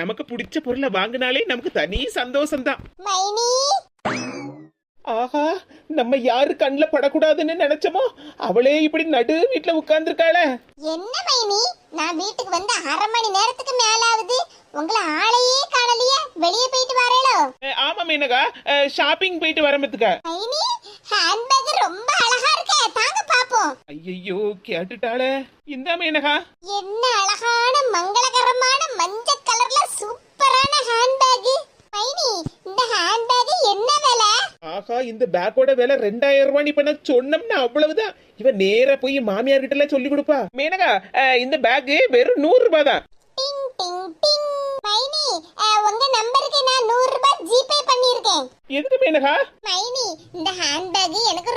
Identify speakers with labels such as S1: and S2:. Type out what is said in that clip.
S1: நமக்கு பிடிச்ச பொருளை வாங்கினாலே நமக்கு தனி சந்தோஷம்தான். ஆஹா நம்ம யாரு கண்ணுல படக்கூடாதுன்னு நினைச்சோமோ? அவளே இப்படி நடு வீட்டுல உட்கார்ந்துருக்காளே.
S2: என்ன மைனி? நான் வீட்டுக்கு வந்து அரை மணி நேரத்துக்கு மேல ஆகுது உங்களை ஆளையே காணலையே. வெளியே போயிட்டு வரேளோ.
S1: ஆமா மீனகா. ஷாப்பிங் போயிட்டு வரமத்துக்க.
S2: மைனி ஹேண்ட்பேக் ரொம்ப அழகா இருக்கே. தாங்க பாப்போம்.
S1: ஐயோ கேட்டுட்டாளே. இந்த மீனகா.
S2: என்ன அழகான மங்களகரமான மஞ்சள் கலர்ல சூப்பரான ஹேண்ட்பேக் மைனி இந்த ஹேண்ட்பேக் என்ன விலை
S1: ஆஹா இந்த பேக்கோட விலை ரெண்டாயிரம் ரூபாய் இப்ப நான் சொன்னோம்னா அவ்வளவுதான். இவன் நேரா போய் மாமியார் கிட்ட எல்லாம் சொல்லி கொடுப்பா. மீனகா இந்த பேக் வெறும் நூறு ரூபாய் தான்.
S2: மைனி உங்க நம்பருக்கு நான் நூறு ரூபாய் ஜிபே பண்ணியிருக்கேன்.
S1: எதுக்கு மீனகா?
S2: மைனி இந்த ஹேண்ட்பேக் எனக்கு